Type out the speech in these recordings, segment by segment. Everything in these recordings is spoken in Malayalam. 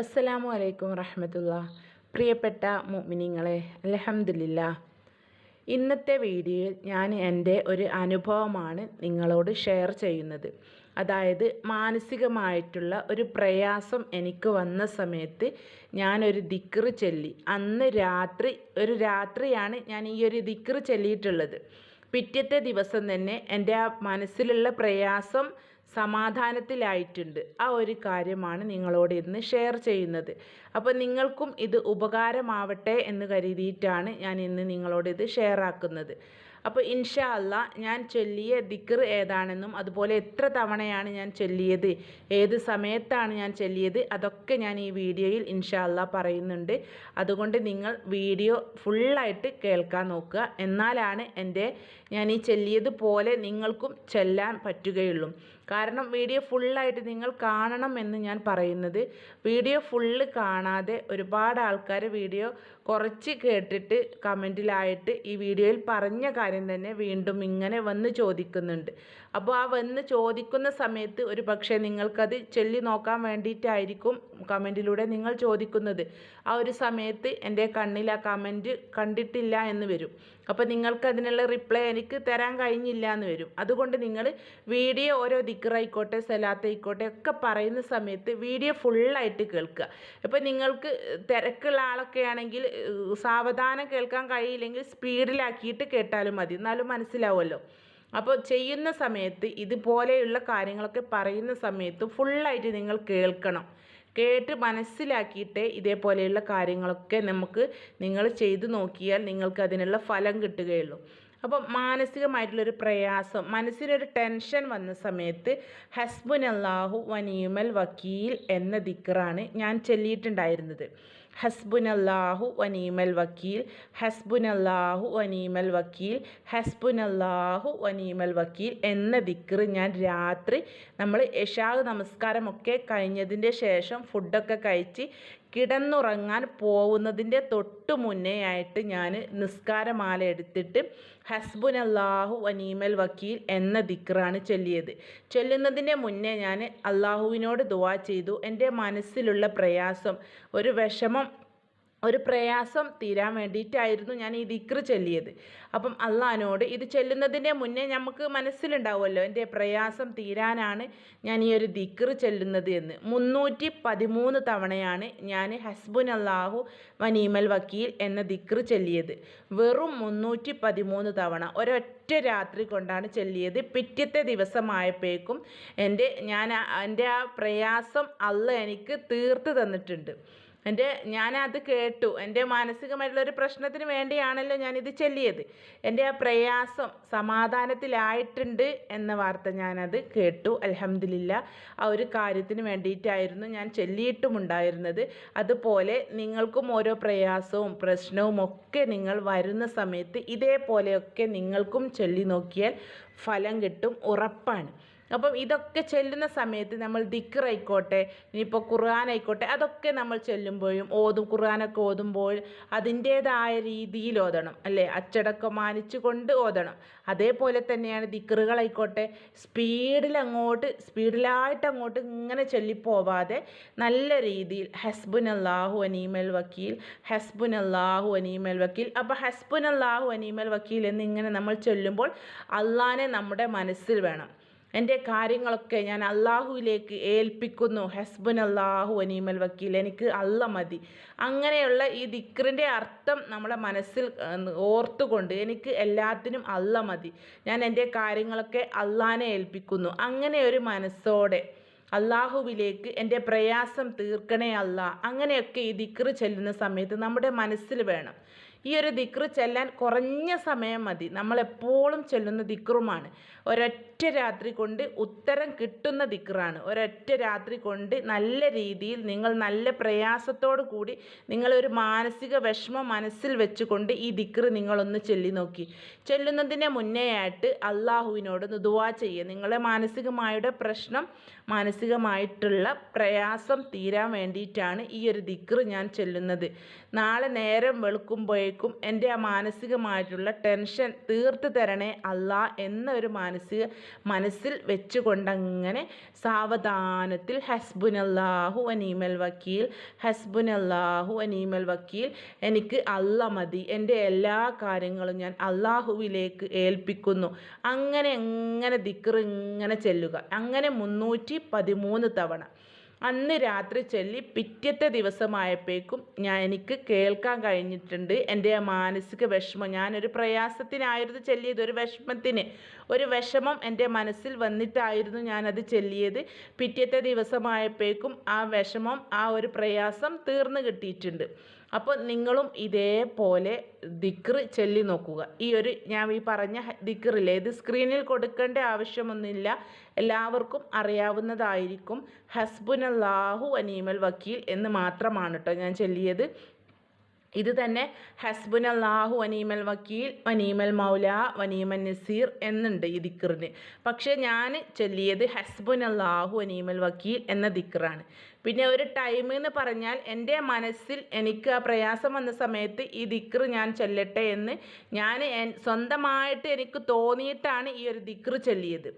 അസ്സലാമു അലൈക്കും റഹ്മത്തുള്ള പ്രിയപ്പെട്ട മുമിനിങ്ങളെ അലഹമില്ല ഇന്നത്തെ വീഡിയോയിൽ ഞാൻ എന്റെ ഒരു അനുഭവമാണ് നിങ്ങളോട് ഷെയർ ചെയ്യുന്നത്. അതായത് മാനസികമായിട്ടുള്ള ഒരു പ്രയാസം എനിക്ക് വന്ന സമയത്ത് ഞാനൊരു ദിക്റ് ചൊല്ലി. അന്ന് രാത്രി ഒരു രാത്രിയാണ് ഞാൻ ഈ ഒരു ദിക്റ് ചൊല്ലിയിട്ടുള്ളത്. പിറ്റത്തെ ദിവസം തന്നെ എന്റെ ആ മനസ്സിലുള്ള പ്രയാസം സമാധാനത്തിലായിട്ടുണ്ട്. ആ ഒരു കാര്യമാണ് നിങ്ങളോട് ഇന്ന് ഷെയർ ചെയ്യുന്നത്. അപ്പോൾ നിങ്ങൾക്കും ഇത് ഉപകാരമാവട്ടെ എന്ന് കരുതിയിട്ടാണ് ഞാൻ ഇന്ന് നിങ്ങളോട് ഇത് ഷെയർ ആക്കുന്നത്. അപ്പോൾ ഇൻഷാ അല്ല ഞാൻ ചൊല്ലിയ ദിക്കർ ഏതാണെന്നും അതുപോലെ എത്ര തവണയാണ് ഞാൻ ചൊല്ലിയത് ഏത് സമയത്താണ് ഞാൻ ചൊല്ലിയത് അതൊക്കെ ഞാൻ ഈ വീഡിയോയിൽ ഇൻഷാ അല്ല പറയുന്നുണ്ട്. അതുകൊണ്ട് നിങ്ങൾ വീഡിയോ ഫുള്ളായിട്ട് കേൾക്കാൻ നോക്കുക. എന്നാലാണ് എന്റെ ഞാൻ ഈ ചൊല്ലിയത് പോലെ നിങ്ങൾക്കും ചെല്ലാൻ പറ്റുകയുള്ളൂ. കാരണം വീഡിയോ ഫുള്ളായിട്ട് നിങ്ങൾ കാണണം എന്ന് ഞാൻ പറയുന്നത്. വീഡിയോ ഫുള്ള് കാണാതെ ഒരുപാട് ആൾക്കാർ വീഡിയോ കുറച്ച് കേട്ടിട്ട് കമന്റിലായിട്ട് ഈ വീഡിയോയിൽ പറഞ്ഞ കാര്യം തന്നെ വീണ്ടും ഇങ്ങനെ വന്ന് ചോദിക്കുന്നുണ്ട്. അപ്പോൾ ആ വന്ന് ചോദിക്കുന്ന സമയത്ത് ഒരു പക്ഷേ നിങ്ങൾക്കത് ചൊല്ലി നോക്കാൻ വേണ്ടിയിട്ടായിരിക്കും കമന്റിലൂടെ നിങ്ങൾ ചോദിക്കുന്നത്. ആ ഒരു സമയത്ത് എന്റെ കണ്ണിൽ ആ കമന്റ് കണ്ടിട്ടില്ല എന്ന് വരും. അപ്പോൾ നിങ്ങൾക്ക് അതിനുള്ള റിപ്ലൈ എനിക്ക് തരാൻ കഴിഞ്ഞില്ല എന്ന് വരും. അതുകൊണ്ട് നിങ്ങൾ വീഡിയോ ഓരോ ദിക്കറായിക്കോട്ടെ സലാത്തായിക്കോട്ടെ ഒക്കെ പറയുന്ന സമയത്ത് വീഡിയോ ഫുള്ളായിട്ട് കേൾക്കുക. അപ്പോൾ നിങ്ങൾക്ക് തിരക്കുള്ള ആളൊക്കെ ആണെങ്കിൽ സാവധാനം കേൾക്കാൻ കഴിയില്ലെങ്കിൽ സ്പീഡിലാക്കിയിട്ട് കേട്ടാലും മതി. എന്നാലും മനസ്സിലാവുമല്ലോ. അപ്പോൾ ചെയ്യുന്ന സമയത്ത് ഇതുപോലെയുള്ള കാര്യങ്ങളൊക്കെ പറയുന്ന സമയത്ത് ഫുള്ളായിട്ട് നിങ്ങൾ കേൾക്കണം. കേട്ട് മനസ്സിലാക്കിയിട്ട് ഇതേപോലെയുള്ള കാര്യങ്ങളൊക്കെ നമുക്ക് നിങ്ങൾ ചെയ്തു നോക്കിയാൽ നിങ്ങൾക്ക് അതിനുള്ള ഫലം കിട്ടുകയുള്ളൂ. അപ്പം മാനസികമായിട്ടുള്ളൊരു പ്രയാസം മനസ്സിനൊരു ടെൻഷൻ വന്ന സമയത്ത് ഹസ്ബുൻ അള്ളാഹു വനീമൽ വക്കീൽ എന്ന ദിക്കറാണ് ഞാൻ ചൊല്ലിയിട്ടുണ്ടായിരുന്നത്. ഹസ്ബുൻ അള്ളാഹു വനീമൽ വക്കീൽ. ഹസ്ബുൻ അള്ളാഹു വനീമൽ വക്കീൽ. ഹസ്ബുൻ അള്ളാഹു വനീമൽ വക്കീൽ എന്ന ദിക്ർ ഞാൻ രാത്രി നമ്മൾ യഷാഗ് നമസ്കാരമൊക്കെ കഴിഞ്ഞതിന്റെ ശേഷം ഫുഡൊക്കെ കഴിച്ച് കിടന്നുറങ്ങാൻ പോകുന്നതിന്റെ തൊട്ട് മുന്നേ ആയിട്ട് ഞാൻ നിസ്കാരമാല എടുത്തിട്ട് ഹസ്ബുൻ അള്ളാഹു വനീമൽ വക്കീൽ എന്ന ദിക്റാണ് ചൊല്ലിയത്. ചൊല്ലുന്നതിന്റെ മുന്നേ ഞാൻ അള്ളാഹുവിനോട് ദുവാ ചെയ്തു. എന്റെ മനസ്സിലുള്ള പ്രയാസം ഒരു വിഷമം ഒരു പ്രയാസം തീരാൻ വേണ്ടിയിട്ടായിരുന്നു ഞാൻ ഈ ദിക്ർ ചൊല്ലിയത്. അപ്പം അള്ളഹാനോട് ഇത് ചെല്ലുന്നതിന്റെ മുന്നേ നമുക്ക് മനസ്സിലുണ്ടാവുമല്ലോ എന്റെ പ്രയാസം തീരാനാണ് ഞാൻ ഈ ഒരു ദിക്ർ ചെല്ലുന്നത് എന്ന്. മുന്നൂറ്റി പതിമൂന്ന് തവണയാണ് ഞാൻ ഹസ്ബുൻ അള്ളാഹു വനീമൽ വക്കീൽ എന്ന ദിക്ർ ചൊല്ലിയത്. വെറും മുന്നൂറ്റി പതിമൂന്ന് തവണ ഒരൊറ്റ രാത്രി കൊണ്ടാണ് ചൊല്ലിയത്. പിറ്റത്തെ ദിവസമായപ്പോഴേക്കും എന്റെ ഞാൻ എന്റെ ആ പ്രയാസം അള്ള എനിക്ക് തീർത്ത് തന്നിട്ടുണ്ട്. എന്റെ ഞാനത് കേട്ടു. എന്റെ മാനസികമായിട്ടുള്ളൊരു പ്രശ്നത്തിന് വേണ്ടിയാണല്ലോ ഞാനിത് ചൊല്ലിയത്. എന്റെ ആ പ്രയാസം സമാധാനത്തിലായിട്ടുണ്ട് എന്ന വാർത്ത ഞാനത് കേട്ടു. അലഹമില്ല ആ ഒരു കാര്യത്തിന് വേണ്ടിയിട്ടായിരുന്നു ഞാൻ ചൊല്ലിയിട്ടുമുണ്ടായിരുന്നത്. അതുപോലെ നിങ്ങൾക്കും ഓരോ പ്രയാസവും പ്രശ്നവും ഒക്കെ നിങ്ങൾ വരുന്ന സമയത്ത് ഇതേപോലെയൊക്കെ നിങ്ങൾക്കും ചൊല്ലി നോക്കിയാൽ ഫലം കിട്ടും ഉറപ്പാണ്. അപ്പം ഇതൊക്കെ ചെല്ലുന്ന സമയത്ത് നമ്മൾ ദിക്റായിക്കോട്ടെ ഇനിയിപ്പോൾ ഖുർആാനായിക്കോട്ടെ അതൊക്കെ നമ്മൾ ചെല്ലുമ്പോഴും ഓതും ഖുർആാനൊക്കെ ഓതുമ്പോൾ അതിന്റേതായ രീതിയിൽ ഓതണം അല്ലേ? അച്ചടക്കം മാനിച്ചു കൊണ്ട് ഓതണം. അതേപോലെ തന്നെയാണ് ദിക്റുകളായിക്കോട്ടെ സ്പീഡിൽ അങ്ങോട്ട് സ്പീഡിലായിട്ട് അങ്ങോട്ട് ഇങ്ങനെ ചൊല്ലിപ്പോവാതെ നല്ല രീതിയിൽ ഹസ്ബുൻ അള്ളാഹു അനീമൽ വക്കീൽ ഹസ്ബുൻ അള്ളാഹു അനീമൽ വക്കീൽ. അപ്പോൾ ഹസ്ബുൻ അള്ളാഹു അനീമൽ വക്കീൽ എന്നിങ്ങനെ നമ്മൾ ചൊല്ലുമ്പോൾ അള്ളാനെ നമ്മുടെ മനസ്സിൽ വേണം. എന്റെ കാര്യങ്ങളൊക്കെ ഞാൻ അള്ളാഹുവിലേക്ക് ഏൽപ്പിക്കുന്നു. ഹസ്ബൻ അള്ളാഹു അനീമൽ വക്കീൽ. എനിക്ക് അല്ല മതി. അങ്ങനെയുള്ള ഈ ദിക്റിന്റെ അർത്ഥം നമ്മളെ മനസ്സിൽ ഓർത്തുകൊണ്ട് എനിക്ക് എല്ലാത്തിനും അല്ല മതി. ഞാൻ എന്റെ കാര്യങ്ങളൊക്കെ അള്ളാനെ ഏൽപ്പിക്കുന്നു. അങ്ങനെ ഒരു മനസ്സോടെ അള്ളാഹുവിലേക്ക് എന്റെ പ്രയാസം തീർക്കണേ അല്ല. അങ്ങനെയൊക്കെ ഈ ദിക്റ് ചെല്ലുന്ന സമയത്ത് നമ്മുടെ മനസ്സിൽ വേണം. ഈ ഒരു ദിക്റ് ചെല്ലാൻ കുറഞ്ഞ സമയം മതി. നമ്മളെപ്പോഴും ചെല്ലുന്ന ദിക്റുമാണ്. ഒരൊറ്റ രാത്രി കൊണ്ട് ഉത്തരം കിട്ടുന്ന ദിക്റാണ്. ഒരൊറ്റ രാത്രി കൊണ്ട് നല്ല രീതിയിൽ നിങ്ങൾ നല്ല പ്രയാസത്തോടു കൂടി നിങ്ങളൊരു മാനസിക വിഷമം മനസ്സിൽ വെച്ചുകൊണ്ട് ഈ ദിക്റ് നിങ്ങളൊന്ന് ചൊല്ലി നോക്കി. ചൊല്ലുന്നതിന് മുന്നേ ആയിട്ട് അള്ളാഹുവിനോട് ദുവാ ചെയ്യുക നിങ്ങളെ മാനസികമായുടെ പ്രശ്നം മാനസികമായിട്ടുള്ള പ്രയാസം തീരാൻ വേണ്ടിയിട്ടാണ് ഈ ഒരു ദിക്റ് ഞാൻ ചൊല്ലുന്നത്. നാളെ നേരം വെളുക്കുമ്പോഴേക്കും എന്റെ ആ മാനസികമായിട്ടുള്ള ടെൻഷൻ തീർത്ത് തരണേ അല്ല എന്നൊരു മാനസിക മനസ്സിൽ വെച്ചുകൊണ്ടങ്ങനെ സാവധാനത്തിൽ ഹസ്ബുനല്ലാഹു അനീമൽ വക്കീൽ ഹസ്ബുനല്ലാഹു അനീമൽ വക്കീൽ എനിക്ക് അല്ല മതി എന്റെ എല്ലാ കാര്യങ്ങളും ഞാൻ അള്ളാഹുവിലേക്ക് ഏൽപ്പിക്കുന്നു. അങ്ങനെ എങ്ങനെ ദിക്ർ ഇങ്ങനെ ചെല്ലുക? അങ്ങനെ മുന്നൂറ്റി പതിമൂന്ന് തവണ. അന്ന് രാത്രി ചൊല്ലി പിറ്റത്തെ ദിവസമായപ്പോഴേക്കും ഞാൻ എനിക്ക് കേൾക്കാൻ കഴിഞ്ഞിട്ടുണ്ട്. എന്റെ മാനസിക വിഷമം ഞാനൊരു പ്രയാസത്തിനായിരുന്നു ചൊല്ലിയത്. ഒരു വിഷമത്തിന് ഒരു വിഷമം എന്റെ മനസ്സിൽ വന്നിട്ടായിരുന്നു ഞാനത് ചൊല്ലിയത്. പിറ്റത്തെ ദിവസമായപ്പോഴേക്കും ആ വിഷമം ആ ഒരു പ്രയാസം തീർന്നു കിട്ടിയിട്ടുണ്ട്. അപ്പോൾ നിങ്ങളും ഇതേപോലെ ദിക്ർ ചൊല്ലി നോക്കുക. ഈ ഒരു ഞാൻ ഈ പറഞ്ഞ ദിക്റില്ലേ ഇത് സ്ക്രീനിൽ കൊടുക്കേണ്ട ആവശ്യമൊന്നുമില്ല. എല്ലാവർക്കും അറിയാവുന്നതായിരിക്കും. ഹസ്ബുനല്ലാഹു അനീമൽ വക്കീൽ എന്ന് മാത്രമാണ് കേട്ടോ ഞാൻ ചൊല്ലിയത്. ഇത് തന്നെ ഹസ്ബുൻ അള്ളാഹു വനീമൽ വക്കീൽ വനീമൽ മൗല വനീമൻ നസീർ എന്നുണ്ട് ഈ ദിക്കറിന് പക്ഷേ ഞാൻ ചൊല്ലിയത് ഹസ്ബുൻ അള്ളാഹു വനീമൽ വക്കീൽ എന്ന ദിക്കറാണ് പിന്നെ ഒരു ടൈം എന്ന് പറഞ്ഞാൽ എന്റെ മനസ്സിൽ എനിക്ക് ആ പ്രയാസം വന്ന സമയത്ത് ഈ ദിക്കർ ഞാൻ ചൊല്ലട്ടെ എന്ന് ഞാൻ സ്വന്തമായിട്ട് എനിക്ക് തോന്നിയിട്ടാണ് ഈ ഒരു ദിക്കർ ചൊല്ലിയത്.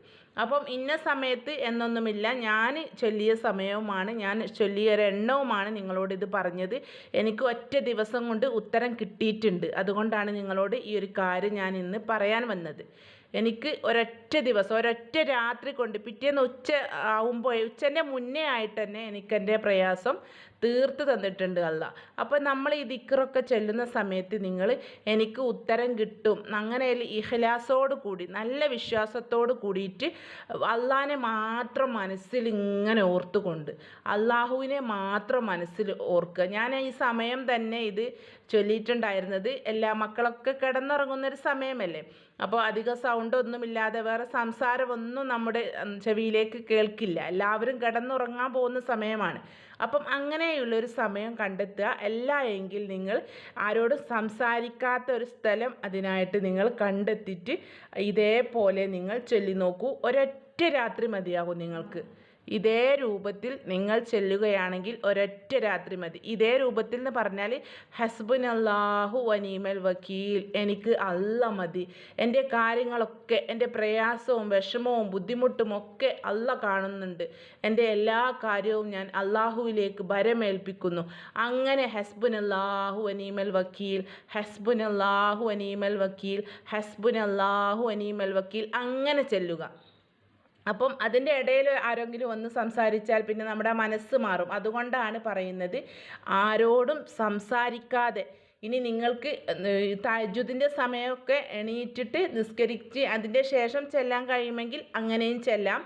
അപ്പം ഇന്ന സമയത്ത് എന്നൊന്നുമില്ല. ഞാൻ ചൊല്ലിയ സമയവുമാണ്. ഞാൻ ചൊല്ലിയ ഒരു എണ്ണവുമാണ് നിങ്ങളോട് ഇത് പറഞ്ഞത്. എനിക്ക് ഒറ്റ ദിവസം കൊണ്ട് ഉത്തരം കിട്ടിയിട്ടുണ്ട്. അതുകൊണ്ടാണ് നിങ്ങളോട് ഈ ഒരു കാര്യം ഞാൻ ഇന്ന് പറയാൻ വന്നത്. എനിക്ക് ഒരൊറ്റ ദിവസം ഒരൊറ്റ രാത്രി കൊണ്ട് പിറ്റേന്ന് ഉച്ച ആവുമ്പോൾ ഉച്ചന്റെ മുന്നേ ആയിട്ട് തന്നെ എനിക്കെന്റെ പ്രയാസം തീർത്ത് തന്നിട്ടുണ്ട് അല്ല അപ്പോൾ നമ്മൾ ഈ ദിക്കറൊക്കെ ചെല്ലുന്ന സമയത്ത് നിങ്ങൾ എനിക്ക് ഉത്തരം കിട്ടും. അങ്ങനെ ഇഹ്ലാസോട് കൂടി നല്ല വിശ്വാസത്തോട് കൂടിയിട്ട് അള്ളാനെ മാത്രം മനസ്സിൽ ഇങ്ങനെ ഓർത്തുകൊണ്ട് അള്ളാഹുവിനെ മാത്രം മനസ്സിൽ ഓർക്കുക. ഞാൻ ഈ സമയം തന്നെ ഇത് ചൊല്ലിയിട്ടുണ്ടായിരുന്നത്. എല്ലാ മക്കളൊക്കെ കിടന്നുറങ്ങുന്നൊരു സമയമല്ലേ? അപ്പോൾ അധിക സൗണ്ടൊന്നുമില്ലാതെ വേറെ സംസാരമൊന്നും നമ്മുടെ ചെവിയിലേക്ക് കേൾക്കില്ല. എല്ലാവരും കിടന്നുറങ്ങാൻ പോകുന്ന സമയമാണ്. അപ്പം അങ്ങനെയുള്ളൊരു സമയം കണ്ടെത്തുക. അല്ല എങ്കിൽ നിങ്ങൾ ആരോടും സംസാരിക്കാത്ത ഒരു സ്ഥലം അതിനായിട്ട് നിങ്ങൾ കണ്ടെത്തിയിട്ട് ഇതേപോലെ നിങ്ങൾ ചൊല്ലി നോക്കൂ ഒരൊറ്റ രാത്രി മതിയാകും നിങ്ങൾക്ക്. ഇതേ രൂപത്തിൽ നിങ്ങൾ ചെല്ലുകയാണെങ്കിൽ ഒരൊറ്റ രാത്രി മതി. ഇതേ രൂപത്തിൽ എന്ന് പറഞ്ഞാൽ ഹസ്ബൻ അള്ളാഹു വനീമൽ വക്കീൽ. എനിക്ക് അല്ല മതി. എന്റെ കാര്യങ്ങളൊക്കെ എന്റെ പ്രയാസവും വിഷമവും ബുദ്ധിമുട്ടും ഒക്കെ അല്ല കാണുന്നുണ്ട്. എന്റെ എല്ലാ കാര്യവും ഞാൻ അള്ളാഹുവിലേക്ക് ഭരമേൽപ്പിക്കുന്നു. അങ്ങനെ ഹസ്ബുൻ അള്ളാഹു അനീമൽ വക്കീൽ. ഹസ്ബുൻ അള്ളാഹു അനീമൽ വക്കീൽ. ഹസ്ബുൻ അള്ളാഹു അനീമൽ വക്കീൽ. അങ്ങനെ ചെല്ലുക. അപ്പം അതിന്റെ ഇടയിൽ ആരെങ്കിലും ഒന്ന് സംസാരിച്ചാൽ പിന്നെ നമ്മുടെ മനസ്സ് മാറും. അതുകൊണ്ടാണ് പറയുന്നത് ആരോടും സംസാരിക്കാതെ. ഇനി നിങ്ങൾക്ക് താജുദിന്റെ സമയമൊക്കെ എണീറ്റിട്ട് നിസ്കരിച്ച് അതിന്റെ ശേഷം ചെല്ലാൻ കഴിയുമെങ്കിൽ അങ്ങനെയും ചെല്ലാം.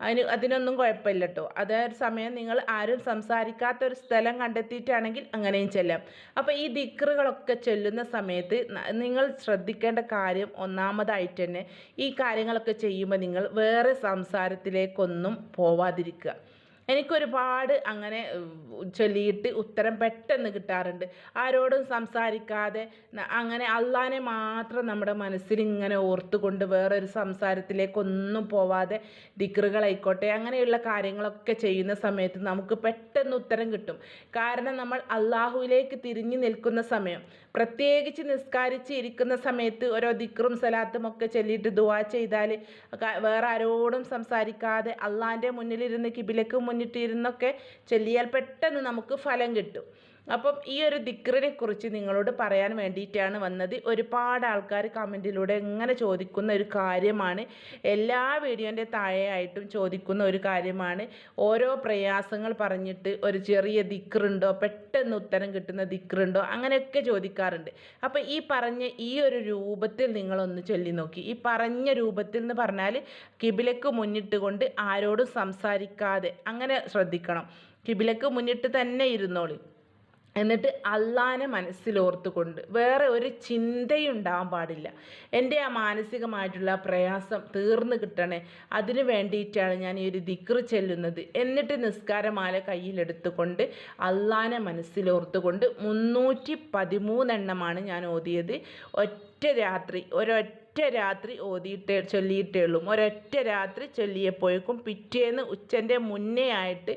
അതിന് അതിനൊന്നും കുഴപ്പമില്ല കേട്ടോ അതേ സമയം നിങ്ങൾ ആരും സംസാരിക്കാത്ത ഒരു സ്ഥലം കണ്ടെത്തിയിട്ടാണെങ്കിൽ അങ്ങനെയും ചെല്ലാം. അപ്പോൾ ഈ ദിക്റുകളൊക്കെ ചൊല്ലുന്ന സമയത്ത് നിങ്ങൾ ശ്രദ്ധിക്കേണ്ട കാര്യം ഒന്നാമതായിട്ട് തന്നെ ഈ കാര്യങ്ങളൊക്കെ ചെയ്യുമ്പോൾ നിങ്ങൾ വേറെ സംസാരത്തിലേക്കൊന്നും പോവാതിരിക്കുക. എനിക്കൊരുപാട് അങ്ങനെ ചൊല്ലിയിട്ട് ഉത്തരം പെട്ടെന്ന് കിട്ടാറുണ്ട്. ആരോടും സംസാരിക്കാതെ അങ്ങനെ അള്ളാനെ മാത്രം നമ്മുടെ മനസ്സിൽ ഇങ്ങനെ ഓർത്തുകൊണ്ട് വേറൊരു സംസാരത്തിലേക്കൊന്നും പോവാതെ ദിക്റുകളായിക്കോട്ടെ അങ്ങനെയുള്ള കാര്യങ്ങളൊക്കെ ചെയ്യുന്ന സമയത്ത് നമുക്ക് പെട്ടെന്ന് ഉത്തരം കിട്ടും. കാരണം നമ്മൾ അള്ളാഹുവിലേക്ക് തിരിഞ്ഞു നിൽക്കുന്ന സമയം പ്രത്യേകിച്ച് നിസ്കാരിച്ച് ഇരിക്കുന്ന സമയത്ത് ഓരോ ദിക്റും സലാത്തും ഒക്കെ ചൊല്ലിയിട്ട് ദുവാ ചെയ്താൽ വേറെ ആരോടും സംസാരിക്കാതെ അള്ളാന്റെ മുന്നിലിരുന്ന് കിബിലക്ക് മുന്നിട്ടിരുന്നൊക്കെ ചൊല്ലിയാൽ പെട്ടെന്ന് നമുക്ക് ഫലം കിട്ടും. അപ്പം ഈ ഒരു ദിക്റിനെ കുറിച്ച് നിങ്ങളോട് പറയാൻ വേണ്ടിയിട്ടാണ് വന്നത്. ഒരുപാട് ആൾക്കാർ കമന്റിലൂടെ എങ്ങനെ ചോദിക്കുന്ന ഒരു കാര്യമാണ്. എല്ലാ വീഡിയോന്റെ താഴെയായിട്ടും ചോദിക്കുന്ന ഒരു കാര്യമാണ്. ഓരോ പ്രയാസങ്ങൾ പറഞ്ഞിട്ട് ഒരു ചെറിയ ദിക്റുണ്ടോ പെട്ടെന്ന് ഉത്തരം കിട്ടുന്ന ദിക്റുണ്ടോ അങ്ങനെയൊക്കെ ചോദിക്കാറുണ്ട്. അപ്പോൾ ഈ പറഞ്ഞ ഈ ഒരു രൂപത്തിൽ നിങ്ങളൊന്ന് ചൊല്ലി നോക്കി. ഈ പറഞ്ഞ രൂപത്തിൽ എന്ന് പറഞ്ഞാൽ കിബിലക്ക് മുന്നിട്ട് കൊണ്ട് ആരോടും സംസാരിക്കാതെ അങ്ങനെ ശ്രദ്ധിക്കണം. കിബിലക്ക് മുന്നിട്ട് തന്നെ ഇരുന്നോളി. എന്നിട്ട് അള്ളാനെ മനസ്സിലോർത്തുകൊണ്ട് വേറെ ഒരു ചിന്തയുണ്ടാവാൻ പാടില്ല. എന്റെ ആ മാനസികമായിട്ടുള്ള പ്രയാസം തീർന്നു കിട്ടണേ അതിനു വേണ്ടിയിട്ടാണ് ഞാൻ ഈ ഒരു ദിക്റ് ചെല്ലുന്നത്. എന്നിട്ട് നിസ്കാരമാല കയ്യിലെടുത്തുകൊണ്ട് അള്ളാനെ മനസ്സിലോർത്തുകൊണ്ട് മുന്നൂറ്റി പതിമൂന്നെണ്ണമാണ് ഞാൻ ഓതിയത്. ഒറ്റ രാത്രി ഒരൊറ്റ ഒരൊറ്റ രാത്രി ഓതിയിട്ടേ ചൊല്ലിയിട്ടേ ഉള്ളൂ ഒരൊറ്റ രാത്രി ചൊല്ലിയപ്പോഴേക്കും പിറ്റേന്ന് ഉച്ചന്റെ മുന്നേ ആയിട്ട്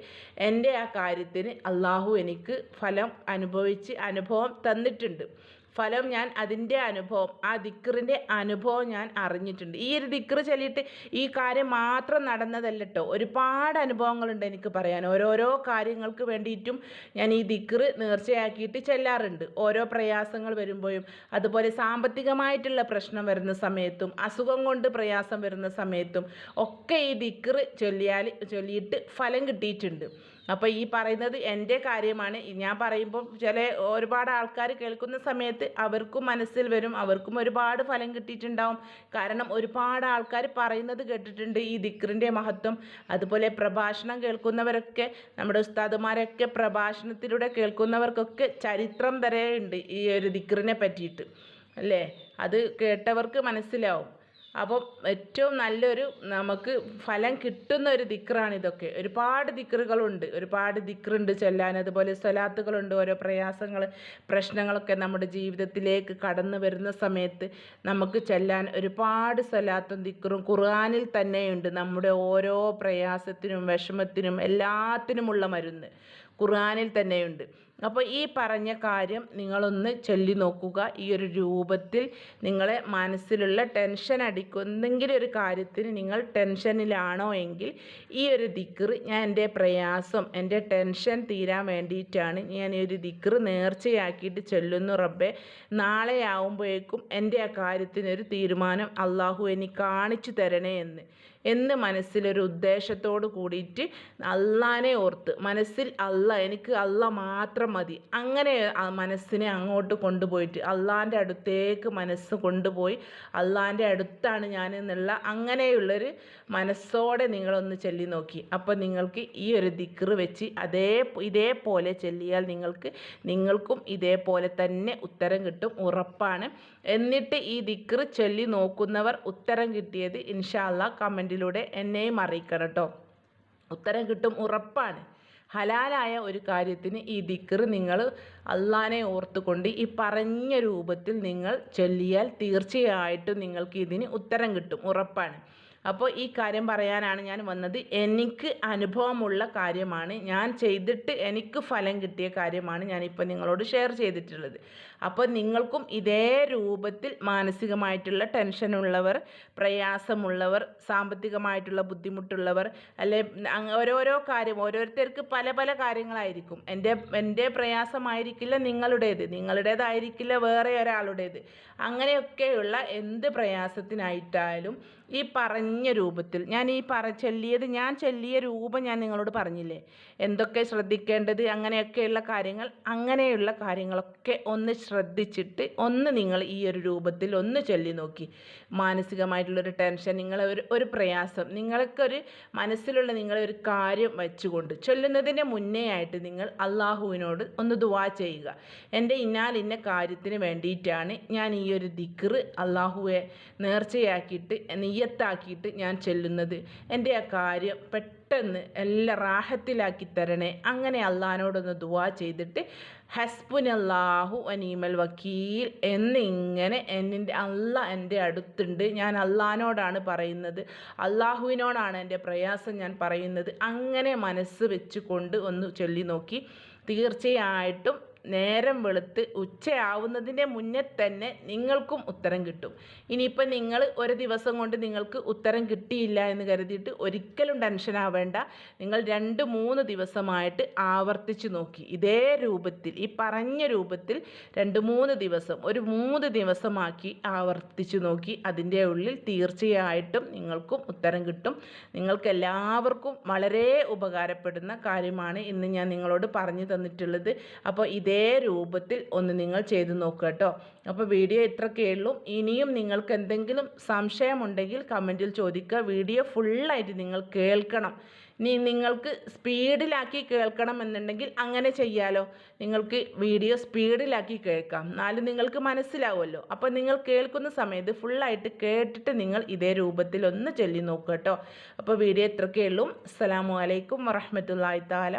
എന്റെ ആ കാര്യത്തിന് അള്ളാഹു എനിക്ക് ഫലം അനുഭവിച്ച് അനുഭവം തന്നിട്ടുണ്ട്. ഫലം ഞാൻ അതിന്റെ അനുഭവം ആ ദിക്കറിന്റെ അനുഭവം ഞാൻ അറിഞ്ഞിട്ടുണ്ട്. ഈ ഒരു ദിക്കറ് ചൊല്ലിയിട്ട് ഈ കാര്യം മാത്രം നടന്നതല്ല കേട്ടോ ഒരുപാട് അനുഭവങ്ങളുണ്ട് എനിക്ക് പറയാൻ. ഓരോരോ കാര്യങ്ങൾക്ക് വേണ്ടിയിട്ടും ഞാൻ ഈ ദിക്കറ് നേർച്ചയാക്കിയിട്ട് ചെല്ലാറുണ്ട്. ഓരോ പ്രയാസങ്ങൾ വരുമ്പോഴും അതുപോലെ സാമ്പത്തികമായിട്ടുള്ള പ്രശ്നം വരുന്ന സമയത്തും അസുഖം കൊണ്ട് പ്രയാസം വരുന്ന സമയത്തും ഒക്കെ ഈ ദിക്കറ് ചൊല്ലിയാൽ ചൊല്ലിയിട്ട് ഫലം കിട്ടിയിട്ടുണ്ട്. അപ്പോൾ ഈ പറയുന്നത് എന്റെ കാര്യമാണ്. ഞാൻ പറയുമ്പോൾ ചില ഒരുപാട് ആൾക്കാർ കേൾക്കുന്ന സമയത്ത് അവർക്കും മനസ്സിൽ വരും. അവർക്കും ഒരുപാട് ഫലം കിട്ടിയിട്ടുണ്ടാവും. കാരണം ഒരുപാട് ആൾക്കാർ പറയുന്നത് കേട്ടിട്ടുണ്ട് ഈ ദിക്റിന്റെ മഹത്വം. അതുപോലെ പ്രഭാഷണം കേൾക്കുന്നവരൊക്കെ നമ്മുടെ ഉസ്താദുമാരൊക്കെ പ്രഭാഷണത്തിലൂടെ കേൾക്കുന്നവർക്കൊക്കെ ചരിത്രം വരെ ഉണ്ട് ഈ ഒരു ദിക്റിനെ പറ്റിയിട്ട്. അല്ലേ? അത് കേട്ടവർക്ക് മനസ്സിലാവും. അപ്പം ഏറ്റവും നല്ലൊരു നമുക്ക് ഫലം കിട്ടുന്ന ഒരു ദിക്റാണ് ഇതൊക്കെ. ഒരുപാട് ദിക്റുകളുണ്ട്. ഒരുപാട് ദിക്റുണ്ട് ചൊല്ലാൻ. അതുപോലെ സ്വലാത്തുകളുണ്ട് ഓരോ പ്രയാസങ്ങൾ പ്രശ്നങ്ങളൊക്കെ നമ്മുടെ ജീവിതത്തിലേക്ക് കടന്നു വരുന്ന സമയത്ത് നമുക്ക് ചൊല്ലാൻ ഒരുപാട് സ്വലാത്തും ദിക്റും ഖുർആാനിൽ തന്നെയുണ്ട്. നമ്മുടെ ഓരോ പ്രയാസത്തിനും വിഷമത്തിനും എല്ലാത്തിനുമുള്ള മരുന്ന് ഖുർആാനിൽ തന്നെയുണ്ട്. അപ്പോൾ ഈ പറഞ്ഞ കാര്യം നിങ്ങളൊന്ന് ചൊല്ലി നോക്കുക. ഈ ഒരു രൂപത്തിൽ നിങ്ങളെ മനസ്സിലുള്ള ടെൻഷൻ അടിക്കും. എന്തെങ്കിലും ഒരു കാര്യത്തിന് നിങ്ങൾ ടെൻഷനിലാണോ എങ്കിൽ ഈ ഒരു ദിക്കറ് ഞാൻ എന്റെ പ്രയാസം എന്റെ ടെൻഷൻ തീരാൻ വേണ്ടിയിട്ടാണ് ഞാൻ ഈ ഒരു ദിക്കറ് നേർച്ചയാക്കിയിട്ട് ചൊല്ലുന്നു റബ്ബെ. നാളെ ആവുമ്പോഴേക്കും എന്റെ ആ കാര്യത്തിനൊരു തീരുമാനം അള്ളാഹു എനിക്ക് കാണിച്ചു തരണേ എന്ന്. എന്ന് മനസ്സിലൊരു ഉദ്ദേശത്തോട് കൂടിയിട്ട് അള്ളാനെ ഓർത്ത് മനസ്സിൽ അല്ല എനിക്ക് അല്ല മാത്രം മതി. അങ്ങനെ മനസ്സിനെ അങ്ങോട്ട് കൊണ്ടുപോയിട്ട് അള്ളാന്റെ അടുത്തേക്ക് മനസ്സ് കൊണ്ടുപോയി അള്ളാന്റെ അടുത്താണ് ഞാൻ എന്നുള്ള അങ്ങനെയുള്ളൊരു മനസ്സോടെ നിങ്ങളൊന്ന് ചൊല്ലി നോക്കി. അപ്പോൾ നിങ്ങൾക്ക് ഈ ഒരു ദിക്റ് വെച്ച് അതേ ഇതേപോലെ ചൊല്ലിയാൽ നിങ്ങൾക്ക് നിങ്ങൾക്കും ഇതേപോലെ തന്നെ ഉത്തരം കിട്ടും ഉറപ്പാണ്. എന്നിട്ട് ഈ ദിക്റ് ചൊല്ലി നോക്കുന്നവർ ഉത്തരം കിട്ടിയത് ഇൻഷാല്ല കമന്റിലൂടെ എന്നെയും അറിയിക്കണം കേട്ടോ. ഉത്തരം കിട്ടും ഉറപ്പാണ്. ഹലാലായ ഒരു കാര്യത്തിന് ഈ ദിക്കറ് നിങ്ങൾ അള്ളാനെ ഓർത്തുകൊണ്ട് ഈ പറഞ്ഞ രൂപത്തിൽ നിങ്ങൾ ചൊല്ലിയാൽ തീർച്ചയായിട്ടും നിങ്ങൾക്ക് ഇതിന് ഉത്തരം കിട്ടും. ഉറപ്പാണ്. അപ്പോൾ ഈ കാര്യം പറയാനാണ് ഞാൻ വന്നത്. എനിക്ക് അനുഭവമുള്ള കാര്യമാണ്. ഞാൻ ചെയ്തിട്ട് എനിക്ക് ഫലം കിട്ടിയ കാര്യമാണ് ഞാനിപ്പോൾ നിങ്ങളോട് ഷെയർ ചെയ്തിട്ടുള്ളത്. അപ്പോൾ നിങ്ങൾക്കും ഇതേ രൂപത്തിൽ മാനസികമായിട്ടുള്ള ടെൻഷനുള്ളവർ പ്രയാസമുള്ളവർ സാമ്പത്തികമായിട്ടുള്ള ബുദ്ധിമുട്ടുള്ളവർ അല്ലെ ഓരോരോ കാര്യം ഓരോരുത്തർക്ക് പല പല കാര്യങ്ങളായിരിക്കും. എന്റെ എന്റെ പ്രയാസമായിരിക്കില്ല നിങ്ങളുടേത് നിങ്ങളുടേതായിരിക്കില്ല വേറെ ഒരാളുടേത്. അങ്ങനെയൊക്കെയുള്ള എന്ത് പ്രയാസത്തിനായിട്ടായാലും ഈ പറഞ്ഞ രൂപത്തിൽ ഞാൻ ഈ പറ ചൊല്ലിയത് ഞാൻ ചൊല്ലിയ രൂപം ഞാൻ നിങ്ങളോട് പറഞ്ഞില്ലേ? എന്തൊക്കെ ശ്രദ്ധിക്കേണ്ടത്? അങ്ങനെയൊക്കെയുള്ള കാര്യങ്ങൾ അങ്ങനെയുള്ള കാര്യങ്ങളൊക്കെ ഒന്ന് ശ്രദ്ധിച്ചിട്ട് ഒന്ന് നിങ്ങൾ ഈ ഒരു രൂപത്തിൽ ഒന്ന് ചൊല്ലി നോക്കി. മാനസികമായിട്ടുള്ളൊരു ടെൻഷൻ നിങ്ങളെ ഒരു ഒരു പ്രയാസം നിങ്ങൾക്കൊരു മനസ്സിലുള്ള നിങ്ങളെ ഒരു കാര്യം വെച്ചുകൊണ്ട് ചൊല്ലുന്നതിന് മുന്നേ ആയിട്ട് നിങ്ങൾ അള്ളാഹുവിനോട് ഒന്ന് ദുവാ ചെയ്യുക. എന്റെ ഇന്നാൽ ഇന്ന കാര്യത്തിന് വേണ്ടിയിട്ടാണ് ഞാൻ ഈ ഒരു ദിക്റ് അള്ളാഹുവെ നേർച്ചയാക്കിയിട്ട് നീയത്താക്കിയിട്ട് ഞാൻ ചെല്ലുന്നത്. എന്റെ ആ കാര്യം പെട്ടെന്ന് എല്ലാം റാഹത്തിലാക്കി തരണേ. അങ്ങനെ അള്ളഹാനോടൊന്ന് ദുവാ ചെയ്തിട്ട് ഹസ്ബുൻ ഹസ്ബുനല്ലാഹു അനീമൽ വക്കീൽ എന്നിങ്ങനെ എന്നിന്റെ അല്ല എന്റെ അടുത്തുണ്ട്. ഞാൻ അള്ളഹാനോടാണ് പറയുന്നത്. അള്ളാഹുവിനോടാണ് എന്റെ പ്രയാസം ഞാൻ പറയുന്നത്. അങ്ങനെ മനസ്സ് വെച്ചുകൊണ്ട് ഒന്ന് ചൊല്ലി നോക്കി തീർച്ചയായിട്ടും നേരം വെളുത്ത് ഉച്ചയാവുന്നതിന്റെ മുന്നേ തന്നെ നിങ്ങൾക്കും ഉത്തരം കിട്ടും. ഇനിയിപ്പോൾ നിങ്ങൾ ഒരു ദിവസം കൊണ്ട് നിങ്ങൾക്ക് ഉത്തരം കിട്ടിയില്ല എന്ന് കരുതിയിട്ട് ഒരിക്കലും ടെൻഷൻ ആവേണ്ട. നിങ്ങൾ രണ്ട് മൂന്ന് ദിവസമായിട്ട് ആവർത്തിച്ച് നോക്കി. ഇതേ രൂപത്തിൽ ഈ പറഞ്ഞ രൂപത്തിൽ രണ്ട് മൂന്ന് ദിവസം ഒരു മൂന്ന് ദിവസമാക്കി ആവർത്തിച്ച് നോക്കി. അതിന്റെ ഉള്ളിൽ തീർച്ചയായിട്ടും നിങ്ങൾക്കും ഉത്തരം കിട്ടും. നിങ്ങൾക്ക് എല്ലാവർക്കും വളരെ ഉപകാരപ്പെടുന്ന കാര്യമാണ് ഇന്ന് ഞാൻ നിങ്ങളോട് പറഞ്ഞു തന്നിട്ടുള്ളത്. അപ്പോൾ ഇതേ ഇതേ രൂപത്തിൽ ഒന്ന് നിങ്ങൾ ചെയ്തു നോക്കുക കേട്ടോ അപ്പോൾ വീഡിയോ ഇത്രയൊക്കെ ഉള്ളൂ. ഇനിയും നിങ്ങൾക്ക് എന്തെങ്കിലും സംശയമുണ്ടെങ്കിൽ കമന്റിൽ ചോദിക്കുക. വീഡിയോ ഫുള്ളായിട്ട് നിങ്ങൾ കേൾക്കണം. ഇനി നിങ്ങൾക്ക് സ്പീഡിലാക്കി കേൾക്കണം എന്നുണ്ടെങ്കിൽ അങ്ങനെ ചെയ്യാലോ. നിങ്ങൾക്ക് വീഡിയോ സ്പീഡിലാക്കി കേൾക്കാം. എന്നാലും നിങ്ങൾക്ക് മനസ്സിലാവുമല്ലോ. അപ്പോൾ നിങ്ങൾ കേൾക്കുന്ന സമയത്ത് ഫുള്ളായിട്ട് കേട്ടിട്ട് നിങ്ങൾ ഇതേ രൂപത്തിൽ ഒന്ന് ചൊല്ലി നോക്കുക കേട്ടോ അപ്പോൾ വീഡിയോ ഇത്രയൊക്കെ ഉള്ളൂ. അസ്സാം വലൈക്കും വറഹമത്തല്ലാ താല